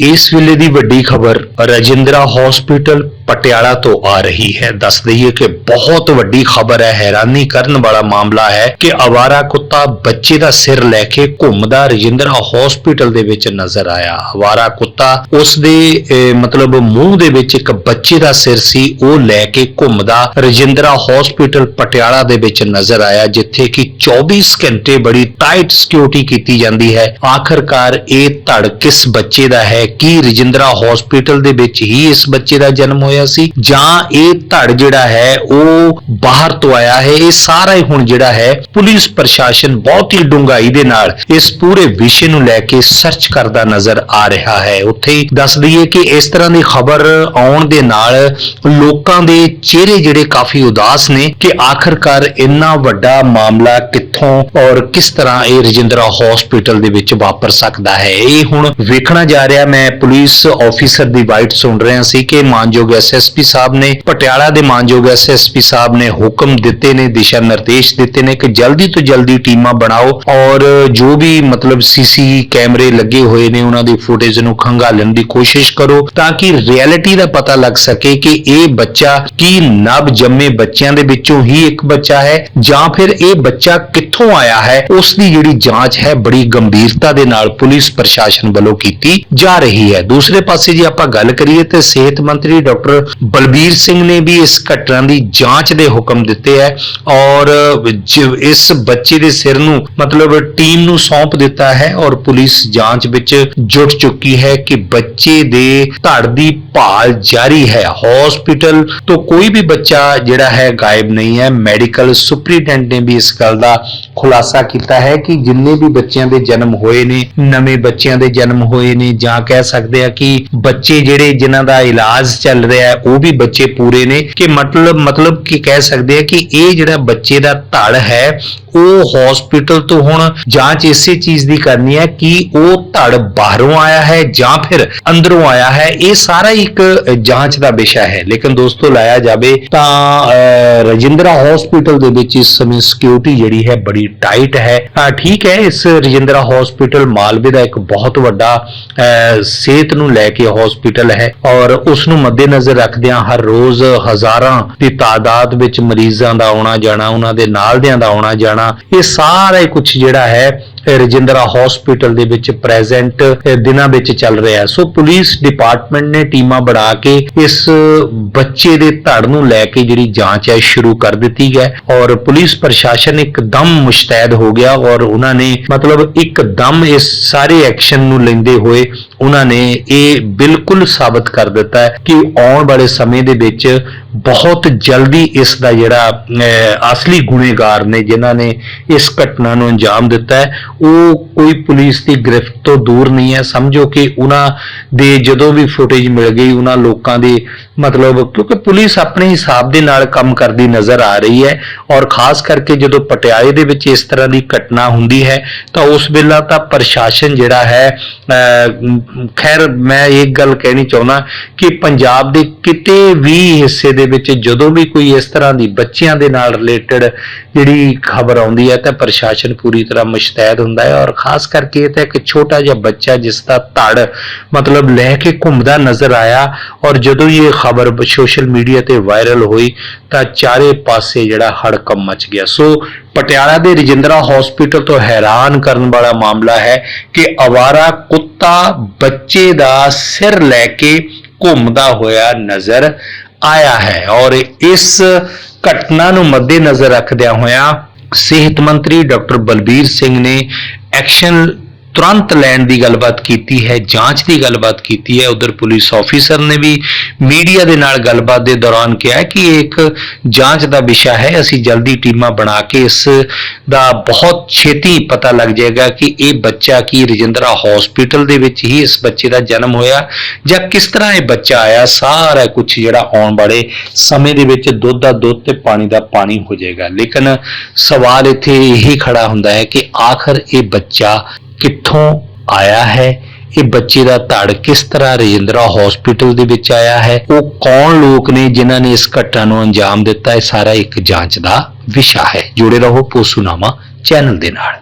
ਇਸ ਵੇਲੇ ਦੀ ਵੱਡੀ ਖਬਰ ਰਾਜਿੰਦਰਾ ਹਸਪੀਟਲ ਪਟਿਆਲਾ ਤੋਂ ਆ ਰਹੀ ਹੈ। ਦੱਸ ਦਈਏ ਕਿ ਬਹੁਤ ਵੱਡੀ ਖਬਰ ਹੈ, ਹੈਰਾਨੀ ਕਰਨ ਵਾਲਾ ਮਾਮਲਾ ਹੈ ਕਿ ਅਵਾਰਾ ਕੁੱਤਾ ਬੱਚੇ ਦਾ ਸਿਰ ਲੈ ਕੇ ਘੁੰਮਦਾ ਰਜਿੰਦਰਾ ਹਸਪੀਟਲ ਦੇ ਵਿੱਚ ਨਜ਼ਰ ਆਇਆ। ਅਵਾਰਾ ਕੁੱਤਾ ਉਸ ਦੇ ਮਤਲਬ ਮੂੰਹ ਦੇ ਵਿੱਚ ਇੱਕ ਬੱਚੇ ਦਾ ਸਿਰ ਸੀ, ਉਹ ਲੈ ਕੇ ਘੁੰਮਦਾ ਰਜਿੰਦਰਾ ਹਸਪੀਟਲ ਪਟਿਆਲਾ ਦੇ ਵਿੱਚ ਨਜ਼ਰ ਆਇਆ, ਜਿੱਥੇ ਕਿ 24 ਘੰਟੇ ਬੜੀ ਟਾਈਟ ਸਿਕਿਉਰਿਟੀ ਕੀਤੀ ਜਾਂਦੀ ਹੈ। ਆਖਰਕਾਰ ਇਹ ਧੜ ਕਿਸ ਬੱਚੇ ਦਾ ਹੈ। ਕੀ ਰਜਿੰਦਰਾ ਹਸਪੀਟਲ ਦੇ ਵਿੱਚ ਹੀ ਇਸ ਬੱਚੇ ਦਾ ਜਨਮ ਹੋਇਆ? ਸੀ ਜਾਂ ਇਹ ਧੜ ਜਿਹੜਾ ਹੈ ਉਹ ਬਾਹਰ ਤੋਂ ਆਇਆ ਹੈ, ਇਹ ਸਾਰਾ ਹੀ ਹੁਣ ਜਿਹੜਾ ਹੈ ਪੁਲਿਸ ਪ੍ਰਸ਼ਾਸਨ ਬਹੁਤ ਹੀ ਡੂੰਘਾਈ ਦੇ ਨਾਲ ਇਸ ਪੂਰੇ ਵਿਸ਼ੇ ਨੂੰ ਲੈ ਕੇ ਸਰਚ ਕਰਦਾ ਨਜ਼ਰ ਆ ਰਿਹਾ ਹੈ। ਉੱਥੇ ਦੱਸ ਦਈਏ ਕਿ ਇਸ ਤਰ੍ਹਾਂ ਦੀ ਖਬਰ ਆਉਣ ਦੇ ਨਾਲ ਲੋਕਾਂ ਦੇ ਚਿਹਰੇ ਜਿਹੜੇ ਕਾਫੀ ਉਦਾਸ ਨੇ ਕਿ ਆਖਰਕਾਰ ਇੰਨਾ ਵੱਡਾ ਮਾਮਲਾ ਕਿੱਥੋਂ ਔਰ ਕਿਸ ਤਰ੍ਹਾਂ ਇਹ ਰਜਿੰਦਰਾ ਹਸਪੀਟਲ ਦੇ ਵਿੱਚ ਵਾਪਰ ਸਕਦਾ ਹੈ। ਇਹ ਹੁਣ ਵੇਖਣਾ ਜਾ ਰਿਹਾ, ਮੈਂ ਪੁਲਿਸ ਆਫੀਸਰ ਦੀ ਵਾਈਟ ਸੁਣ ਰਿਹਾ ਸੀ ਕਿ ਮਾਨਯੋਗ ਐਸਐਸਪੀ ਸਾਹਿਬ ਨੇ, ਪਟਿਆਲਾ ਦੇ ਮਾਨਯੋਗ ਐਸਐਸਪੀ ਸਾਹਿਬ ਨੇ ਹੁਕਮ ਦਿੱਤੇ ਨੇ, ਦਿਸ਼ਾ ਨਿਰਦੇਸ਼ ਦਿੱਤੇ ਨੇ ਕਿ ਜਲਦੀ ਤੋਂ ਜਲਦੀ ਟੀਮਾਂ ਬਣਾਓ ਔਰ ਜੋ ਵੀ ਮਤਲਬ ਸੀਸੀ ਕੈਮਰੇ ਲੱਗੇ ਹੋਏ ਨੇ ਉਹਨਾਂ ਦੀ ਫੁਟੇਜ ਨੂੰ ਖੰਗਾਲਣ ਦੀ ਕੋਸ਼ਿਸ਼ ਕਰੋ ਤਾਂ ਕਿ ਰਿਐਲਿਟੀ ਦਾ ਪਤਾ ਲੱਗ ਸਕੇ ਕਿ ਇਹ ਬੱਚਾ ਕੀ ਨਵ ਜੰਮੇ ਬੱਚਿਆਂ ਦੇ ਵਿੱਚੋਂ ਹੀ ਇੱਕ ਬੱਚਾ ਹੈ ਜਾਂ ਫਿਰ ਇਹ ਬੱਚਾ ਕਿੱਥੋਂ ਆਇਆ ਹੈ, ਉਸ ਦੀ ਜਿਹੜੀ ਜਾਂਚ ਹੈ ਬੜੀ ਗੰਭੀਰਤਾ ਦੇ ਨਾਲ ਪੁਲਿਸ ਪ੍ਰਸ਼ਾਸਨ ਵੱਲੋਂ ਕੀਤੀ ਜਾ ਰਹੀ ਹੈ। ਦੂਸਰੇ ਪਾਸੇ ਜੇ ਆਪਾਂ ਗੱਲ ਕਰੀਏ ਤੇ ਸਿਹਤ ਮੰਤਰੀ ਡਾਕਟਰ ਬਲਬੀਰ ਸਿੰਘ ਨੇ ਵੀ ਇਸ ਘਟਨਾ ਦੀ ਜਾਂਚ ਦੇ ਹੁਕਮ ਦਿੱਤੇ ਹੈ ਔਰ ਇਸ ਬੱਚੇ ਦੇ ਸਿਰ ਨੂੰ ਮਤਲਬ ਟੀਮ ਨੂੰ ਸੌਂਪ ਦਿੱਤਾ ਹੈ ਔਰ ਪੁਲਿਸ ਜਾਂਚ ਵਿੱਚ ਜੁਟ ਚੁੱਕੀ ਹੈ ਕਿ ਬੱਚੇ ਦੇ ਧੜ ਦੀ ਭਾਲ ਜਾਰੀ ਹੈ। ਹਸਪੀਟਲ ਤੋਂ ਕੋਈ ਵੀ ਬੱਚਾ ਜਿਹੜਾ ਹੈ ਗਾਇਬ ਨਹੀਂ ਹੈ। ਮੈਡੀਕਲ ਸੁਪਰੀਡੈਂਟ ਨੇ ਵੀ ਇਸ ਗੱਲ ਦਾ ਖੁਲਾਸਾ ਕੀਤਾ ਹੈ ਕਿ ਜਿੰਨੇ ਵੀ ਬੱਚਿਆਂ ਦੇ ਜਨਮ ਹੋਏ ਨੇ, ਨਵੇਂ ਬੱਚਿਆਂ ਦੇ ਜਨਮ ਹੋਏ ਨੇ ਜਾਂ ਕਹਿ ਸਕਦੇ ਆ ਕਿ ਬੱਚੇ ਜਿਹੜੇ ਜਿਨ੍ਹਾਂ ਦਾ ਇਲਾਜ ਚੱਲ ਰਿਹਾ ਹੈ, ਉਹ ਵੀ ਬੱਚੇ ਪੂਰੇ ਨੇ ਕਿ ਮਤਲਬ ਮਤਲਬ ਕਿ ਕਹਿ ਸਕਦੇ ਆ ਕਿ ਇਹ ਜਿਹੜਾ ਬੱਚੇ ਦਾ ਧੜ ਹੈ ਉਹ ਹਸਪੀਟਲ ਤੋਂ ਹੁਣ ਜਾਂਚ ਇਸੇ ਚੀਜ਼ ਦੀ ਕਰਨੀ ਹੈ ਕਿ ਉਹ ਧੜ ਬਾਹਰੋਂ ਆਇਆ ਹੈ ਜਾਂ ਫਿਰ ਅੰਦਰੋਂ ਆਇਆ ਹੈ। ਇਹ ਸਾਰਾ ਹੀ ਇੱਕ ਜਾਂਚ ਦਾ ਵਿਸ਼ਾ ਹੈ। ਲੇਕਿਨ ਦੋਸਤੋ ਲਾਇਆ ਜਾਵੇ ਤਾਂ ਰਜਿੰਦਰਾ ਹਸਪੀਟਲ ਦੇ ਵਿੱਚ ਇਸ ਸਮੇਂ ਸਿਕਿਉਰਿਟੀ ਜਿਹੜੀ ਹੈ ਬੜੀ ਟਾਈਟ ਹੈ। ਠੀਕ ਹੈ ਇਸ ਰਜਿੰਦਰਾ ਹਸਪੀਟਲ ਮਾਲਵੇ ਦਾ ਇੱਕ ਬਹੁਤ ਵੱਡਾ ਅਹ, ਸਿਹਤ ਨੂੰ ਲੈ ਕੇ ਹਸਪੀਟਲ ਹੈ ਔਰ ਉਸ ਨੂੰ ਮੱਦੇਨਜ਼ਰ ਰੱਖਦਿਆਂ ਹਰ ਰੋਜ਼ ਹਜ਼ਾਰਾਂ ਦੀ ਤਾਦਾਦ ਵਿੱਚ ਮਰੀਜ਼ਾਂ ਦਾ ਆਉਣਾ ਜਾਣਾ ਉਹਨਾਂ ਦੇ ਨਾਲ ਦਿਆਂ ਦਾ ਆਉਣਾ ਜਾਣਾ ਇਹ ਸਾਰਾ ਹੀ ਕੁਝ ਜਿਹੜਾ ਹੈ ਰਜਿੰਦਰਾ ਹਸਪੀਟਲ ਦੇ ਵਿੱਚ ਪ੍ਰੈਜ਼ੈਂਟ ਦਿਨਾਂ ਵਿੱਚ ਚੱਲ ਰਿਹਾ। ਸੋ ਪੁਲਿਸ ਡਿਪਾਰਟਮੈਂਟ ਨੇ ਟੀਮਾਂ ਬਣਾ ਕੇ ਇਸ ਬੱਚੇ ਦੇ ਧੜ ਨੂੰ ਲੈ ਕੇ ਜਿਹੜੀ ਜਾਂਚ ਹੈ ਸ਼ੁਰੂ ਕਰ ਦਿੱਤੀ ਹੈ ਔਰ ਪੁਲਿਸ ਪ੍ਰਸ਼ਾਸਨ ਇੱਕਦਮ ਮੁਸ਼ਤੈਦ ਹੋ ਗਿਆ ਔਰ ਉਹਨਾਂ ਨੇ ਮਤਲਬ ਇੱਕਦਮ ਇਸ ਸਾਰੇ ਐਕਸ਼ਨ ਨੂੰ ਲੈਂਦੇ ਹੋਏ ਉਹਨਾਂ ਨੇ ਇਹ ਬਿਲਕੁਲ ਸਾਬਤ ਕਰ ਦਿੱਤਾ ਹੈ ਕਿ ਆਉਣ ਵਾਲੇ ਸਮੇਂ ਦੇ ਵਿੱਚ ਬਹੁਤ ਜਲਦੀ ਇਸ ਦਾ ਜਿਹੜਾ ਅਹ, ਅਸਲੀ ਗੁਨੇਗਾਰ ਨੇ ਜਿਨ੍ਹਾਂ ਨੇ ਇਸ ਘਟਨਾ ਨੂੰ ਅੰਜਾਮ ਦਿੱਤਾ ਹੈ ਉਹ ਕੋਈ ਪੁਲਿਸ ਦੀ ਗ੍ਰਿਫਤ ਤੋਂ ਦੂਰ ਨਹੀਂ ਹੈ। ਸਮਝੋ ਕਿ ਉਹਨਾਂ ਦੇ ਜਦੋਂ ਵੀ ਫੁਟੇਜ ਮਿਲ ਗਈ, ਉਹਨਾਂ ਲੋਕਾਂ ਦੇ ਮਤਲਬ ਕਿਉਂਕਿ ਪੁਲਿਸ ਆਪਣੇ ਹਿਸਾਬ ਦੇ ਨਾਲ ਕੰਮ ਕਰਦੀ ਨਜ਼ਰ ਆ ਰਹੀ ਹੈ ਔਰ ਖਾਸ ਕਰਕੇ ਜਦੋਂ ਪਟਿਆਲੇ ਦੇ ਵਿੱਚ ਇਸ ਤਰ੍ਹਾਂ ਦੀ ਘਟਨਾ ਹੁੰਦੀ ਹੈ, ਤਾਂ ਉਸ ਵੇਲਾ ਤਾਂ ਪ੍ਰਸ਼ਾਸਨ ਜਿਹੜਾ ਹੈ ਖੈਰ ਮੈਂ ਇੱਕ ਗੱਲ ਕਹਿਣੀ ਚਾਹੁੰਦਾ ਕਿ ਪੰਜਾਬ ਦੇ ਕਿਤੇ ਵੀ ਹਿੱਸੇ ਦੇ ਵਿੱਚ ਜਦੋਂ ਵੀ ਕੋਈ ਇਸ ਤਰ੍ਹਾਂ ਦੀ ਬੱਚਿਆਂ ਦੇ ਨਾਲ ਰਿਲੇਟਡ ਜਿਹੜੀ ਖਬਰ ਆਉਂਦੀ ਹੈ, ਤਾਂ ਪ੍ਰਸ਼ਾਸਨ ਪੂਰੀ ਤਰ੍ਹਾਂ ਮੁਸ਼ਤੈਦ ਹੁੰਦਾ ਹੈ ਔਰ ਖਾਸ ਕਰਕੇ ਇਹ ਤਾਂ ਇੱਕ ਛੋਟਾ ਜਿਹਾ ਬੱਚਾ ਜਿਸ ਦਾ ਧੜ ਮਤਲਬ ਲੈ ਕੇ ਘੁੰਮਦਾ ਨਜ਼ਰ ਆਇਆ ਔਰ ਜਦੋਂ ਇਹ ਖਬਰ ਸੋਸ਼ਲ ਮੀਡੀਆ ਤੇ ਵਾਇਰਲ ਹੋਈ ਤਾਂ ਚਾਰੇ ਪਾਸੇ ਜਿਹੜਾ ਹੜਕੰਪ ਮਚ ਗਿਆ। ਸੋ ਪਟਿਆਲਾ ਦੇ ਰਜਿੰਦਰਾ ਹਸਪੀਟਲ ਤੋਂ ਹੈਰਾਨ ਕਰਨ ਵਾਲਾ ਮਾਮਲਾ ਹੈ ਕਿ ਅਵਾਰਾ ਕੁੱਤਾ ਬੱਚੇ ਦਾ ਸਿਰ ਲੈ ਕੇ ਘੁੰਮਦਾ ਹੋਇਆ ਨਜ਼ਰ ਆਇਆ ਹੈ ਔਰ ਇਸ ਘਟਨਾ ਨੂੰ ਮੱਦੇਨਜ਼ਰ ਰੱਖਦਿਆਂ ਹੋਇਆਂ ਸਿਹਤ ਮੰਤਰੀ ਡਾਕਟਰ ਬਲਬੀਰ ਸਿੰਘ ਨੇ ਐਕਸ਼ਨ ਤੁਰੰਤ ਲੈਣ ਦੀ ਗੱਲਬਾਤ ਕੀਤੀ ਹੈ, ਜਾਂਚ ਦੀ ਗੱਲਬਾਤ ਕੀਤੀ ਹੈ। ਉਧਰ ਪੁਲਿਸ ਆਫੀਸਰ ਨੇ ਵੀ ਮੀਡੀਆ ਦੇ ਨਾਲ ਗੱਲਬਾਤ ਦੇ ਦੌਰਾਨ ਕਿਹਾ ਕਿ ਇਹ ਇੱਕ ਜਾਂਚ ਦਾ ਵਿਸ਼ਾ ਹੈ। ਅਸੀਂ ਜਲਦੀ ਟੀਮਾਂ ਬਣਾ ਕੇ ਇਸ ਦਾ ਬਹੁਤ ਛੇਤੀ ਪਤਾ ਲੱਗ ਜਾਏਗਾ ਕਿ ਇਹ ਬੱਚਾ ਕੀ ਰਜਿੰਦਰਾ ਹਸਪੀਟਲ ਦੇ ਵਿੱਚ ਹੀ ਇਸ ਬੱਚੇ ਦਾ ਜਨਮ ਹੋਇਆ ਜਾਂ ਕਿਸ ਤਰ੍ਹਾਂ ਇਹ ਬੱਚਾ ਆਇਆ। ਸਾਰਾ ਕੁਝ ਜਿਹੜਾ ਆਉਣ ਵਾਲੇ ਸਮੇਂ ਦੇ ਵਿੱਚ ਦੁੱਧ ਦਾ ਦੁੱਧ ਤੇ ਪਾਣੀ ਦਾ ਪਾਣੀ ਹੋ ਜਾਏਗਾ। ਲੇਕਿਨ ਸਵਾਲ ਇੱਥੇ ਇਹੀ ਖੜਾ ਹੁੰਦਾ ਹੈ ਕਿ ਆਖਰ ਇਹ ਬੱਚਾ ਕਿੱਥੋਂ ਆਇਆ ਹੈ? ਇਹ ਬੱਚੇ ਦਾ ਧੜ ਕਿਸ ਤਰ੍ਹਾਂ ਰਜਿੰਦਰਾ ਹਸਪੀਟਲ ਦੇ ਵਿੱਚ ਆਇਆ ਹੈ? ਉਹ ਕੌਣ ਲੋਕ ਨੇ ਜਿਨ੍ਹਾਂ ਨੇ ਇਸ ਘਟਨਾ ਨੂੰ ਅੰਜਾਮ ਦਿੱਤਾ? ਇਹ ਸਾਰਾ ਇੱਕ ਜਾਂਚ ਦਾ ਵਿਸ਼ਾ ਹੈ। ਜੁੜੇ ਰਹੋ ਪੋਸੂਨਾਮਾ ਚੈਨਲ ਦੇ ਨਾਲ।